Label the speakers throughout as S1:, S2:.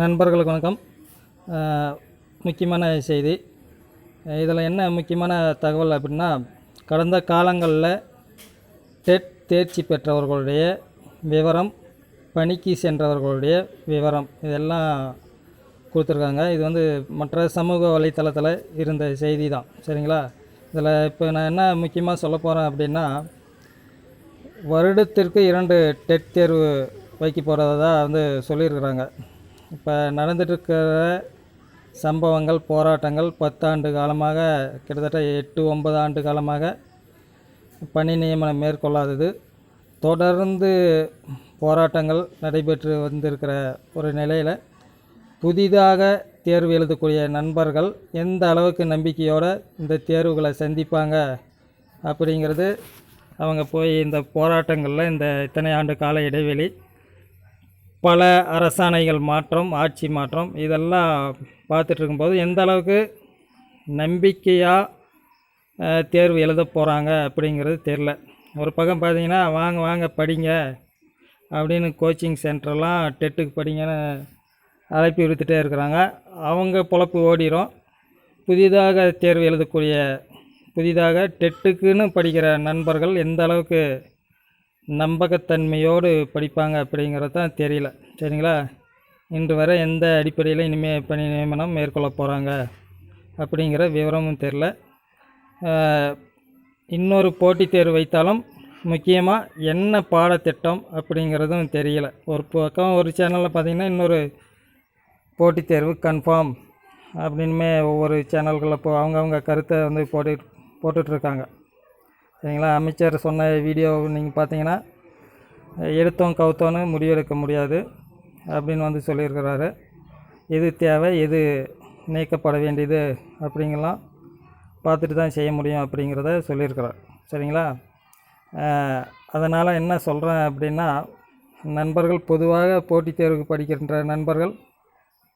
S1: நண்பர்களுக்கு வணக்கம். முக்கியமான செய்தி. இதில் என்ன முக்கியமான தகவல் அப்படின்னா கடந்த காலங்களில் டெட் தேர்ச்சி பெற்றவர்களுடைய விவரம் பணிக்கு சென்றவர்களுடைய விவரம் இதெல்லாம் கொடுத்துருக்காங்க. இது வந்து மற்ற சமூக வலைத்தளத்தில் இருந்த செய்தி தான். சரிங்களா? இதில் இப்போ நான் என்ன முக்கியமாக சொல்ல போகிறேன் அப்படின்னா வருடத்திற்கு இரண்டு டெட் தேர்வு வைக்க போகிறதா வந்து சொல்லியிருக்கிறாங்க. இப்போ நடந்துகிட்ருக்கிற சம்பவங்கள் போராட்டங்கள் பத்தாண்டு காலமாக கிட்டத்தட்ட எட்டு ஒன்பது ஆண்டு காலமாக பணி நியமனம் மேற்கொள்ளாதது. தொடர்ந்து போராட்டங்கள் நடைபெற்று வந்திருக்கிற ஒரு நிலையில் புதிதாக தேர்வு எழுதக்கூடிய நண்பர்கள் எந்த அளவுக்கு நம்பிக்கையோடு இந்த தேர்வுகளை சந்திப்பாங்க அப்படிங்கிறது அவங்க போய் இந்த போராட்டங்களில் இந்த இத்தனை ஆண்டு கால இடைவெளி பல அரசாணைகள் மாற்றம் ஆட்சி மாற்றம் இதெல்லாம் பார்த்துட்டு இருக்கும்போது எந்த அளவுக்கு நம்பிக்கையாக தேர்வு எழுத போகிறாங்க அப்படிங்கிறது தெரில. ஒரு பக்கம் பார்த்தீங்கன்னா வாங்க வாங்க படிங்க அப்படின்னு கோச்சிங் சென்டர்லாம் டெட்டுக்கு படிங்கன்னு அழைப்பு விடுத்துட்டே இருக்கிறாங்க. அவங்க பொழப்பு ஓடிரும். புதிதாக தேர்வு எழுதக்கூடிய புதிதாக டெட்டுக்குன்னு படிக்கிற நண்பர்கள் எந்த அளவுக்கு நம்பகத்தன்மையோடு படிப்பாங்க அப்படிங்கிறது தான் தெரியல. சரிங்களா? இன்று வரை எந்த அடிப்படையில் இனிமேல் பணி நியமனம் மேற்கொள்ள போகிறாங்க அப்படிங்கிற விவரமும் தெரில இன்னொரு போட்டித் தேர்வு வைத்தாலும் முக்கியமாக என்ன பாடத்திட்டம் அப்படிங்கிறதும் தெரியல. ஒரு பக்கம் ஒரு சேனலில் பார்த்தீங்கன்னா இன்னொரு போட்டித் தேர்வு கன்ஃபார்ம் அப்படின்னுமே ஒவ்வொரு சேனல்களில் இப்போ அவங்கவுங்க கருத்தை வந்து போட்டு போட்டுட்ருக்காங்க சரிங்களா? அமைச்சர் சொன்ன வீடியோ நீங்கள் பார்த்தீங்கன்னா எடுத்தோம் கவுத்தோன்னு முடிவெடுக்க முடியாது அப்படின்னு வந்து சொல்லியிருக்கிறாரு. எது தேவை எது நீக்கப்பட வேண்டியது அப்படிங்கலாம் பார்த்துட்டு தான் செய்ய முடியும் அப்படிங்கிறத சொல்லியிருக்கிறார். சரிங்களா? அதனால் என்ன சொல்கிறேன் அப்படின்னா நண்பர்கள் பொதுவாக போட்டித் தேர்வுக்கு படிக்கின்ற நண்பர்கள்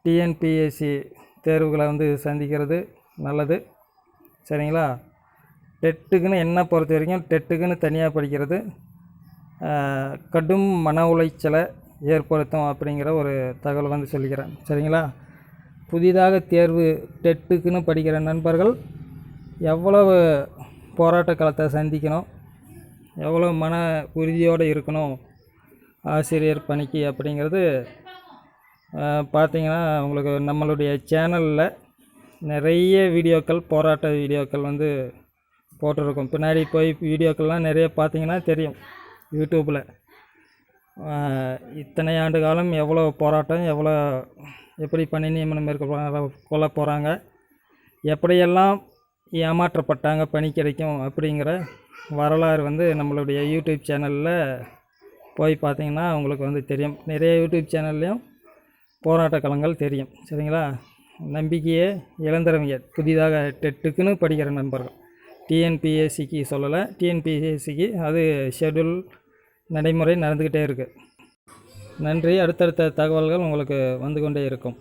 S1: டிஎன்பிஎஸ்சி தேர்வுகளை வந்து சந்திக்கிறது நல்லது. சரிங்களா? டெட்டுக்குன்னு என்ன பொறுத்த வரைக்கும் டெட்டுக்குன்னு தனியாக படிக்கிறது கடும் மன உளைச்சலை ஏற்படுத்தும் அப்படிங்கிற ஒரு தகவல் வந்து சொல்லிக்கிறேன். சரிங்களா? புதிதாக தேர்வு டெட்டுக்குன்னு படிக்கிற நண்பர்கள் எவ்வளவு போராட்ட காலத்தை சந்திக்கணும் எவ்வளோ மன உறுதியோடு இருக்கணும் ஆசிரியர் பணிக்கு அப்படிங்கிறது பார்த்திங்கன்னா பார்த்தீங்கன்னா உங்களுக்கு நம்மளுடைய சேனலில் நிறைய வீடியோக்கள் போராட்ட வீடியோக்கள் வந்து போட்டிருக்கோம். பின்னாடி போய் வீடியோக்கள்லாம் நிறைய பார்த்தீங்கன்னா தெரியும். யூடியூப்பில். இத்தனை ஆண்டு காலம் எவ்வளோ போராட்டம் எவ்வளோ எப்படி பணி நியமனம் மேற்கொள்ள கொள்ள போகிறாங்க எப்படியெல்லாம் ஏமாற்றப்பட்டாங்க பணி கிடைக்கும் அப்படிங்கிற வரலாறு வந்து நம்மளுடைய யூடியூப் சேனலில் போய் பார்த்தீங்கன்னா உங்களுக்கு வந்து தெரியும். நிறைய யூடியூப் சேனல்லையும் போராட்ட களங்கள் தெரியும். சரிங்களா? நம்பிக்கையே இழந்துறவங்க புதிதாக டெட்டுக்குன்னு படிக்கிற நண்பர்கள். டிஎன்பிஎஸ்சிக்கு சொல்லலை. டிஎன்பிஎஸ்சிக்கு அது ஷெட்யூல் நடைமுறை நடந்துக்கிட்டே இருக்குது நன்றி. அடுத்தடுத்த தகவல்கள் உங்களுக்கு வந்து கொண்டே இருக்கும்.